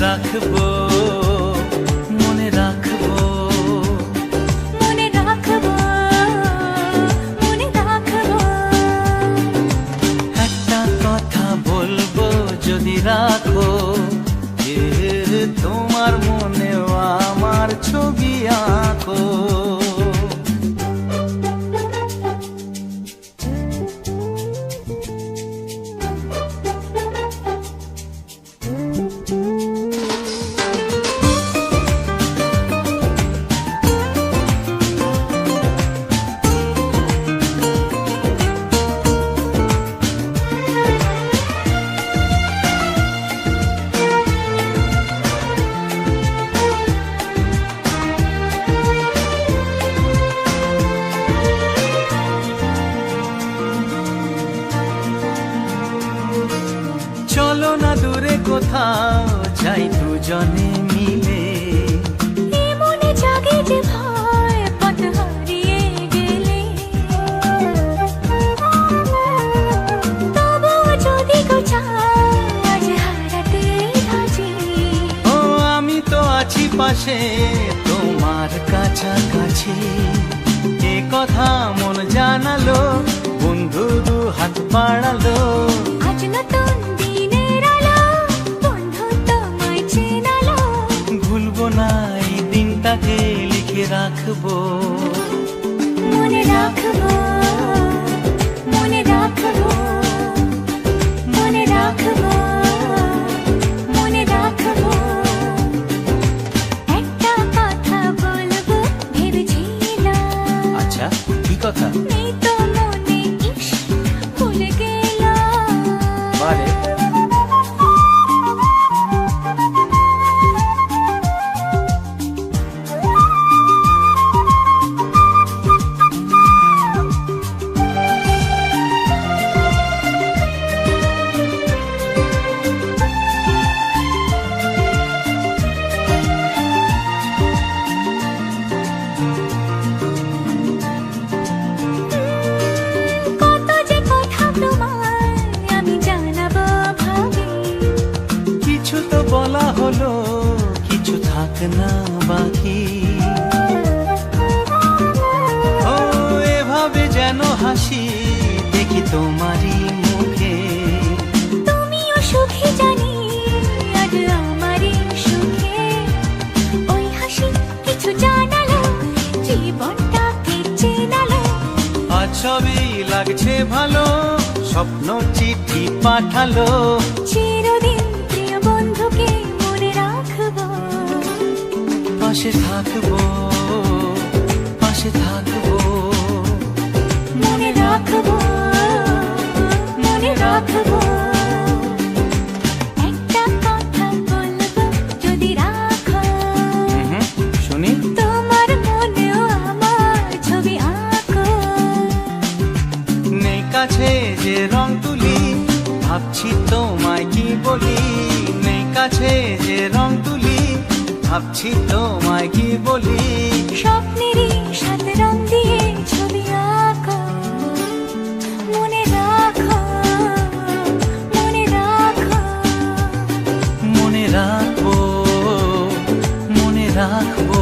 রাখব মনে রাখব। মনে রাখব মনে রাখব। একটা কথা বলব যদি রাখো তোমার মনেও আমার ছবি আঁকো। কোথাও যাই দুজনে মিলে। মনে জাগে যে ভয় পথ হারিয়ে গেলে। তবুও যদি আজ হারাতে রাজি। ও আমি তো আছি পাশে তোমার কাছাকাছি। এ কথা মন জানালো বন্ধু দু হাত বাড়ালো। দিনটাকে লিখে রাখব মনে রাখব মনে রাখব মনে রাখব মনে রাখব। একটা কথা বলব ভেবেছিলাম আচ্ছা কি কথা? থাক না বাকি। ও এভাবে যেন হাসি দেখি তোমারই মুখে। তুমিও সুখী জানি আজ আমারই সুখে। ওই হাসি কিছু জানালো জীবনটাকে চেনালো আজ সবই লাগছে ভালো স্বপ্ন চিঠি পাঠালো। পাশে থাকব পাশে থাকব। মনে রাখব মনে রাখব। কাছে যে রং তুলি ভাবছি তোমায় কি বলি। নেই কাছে যে রং তুলি ভাবছি তোমায় কি বলি? স্বপ্নেরই সাথে রং দিয়ে ছবি আঁকো। মনে রাখো মনে রাখো। মনে রাখব মনে রাখব।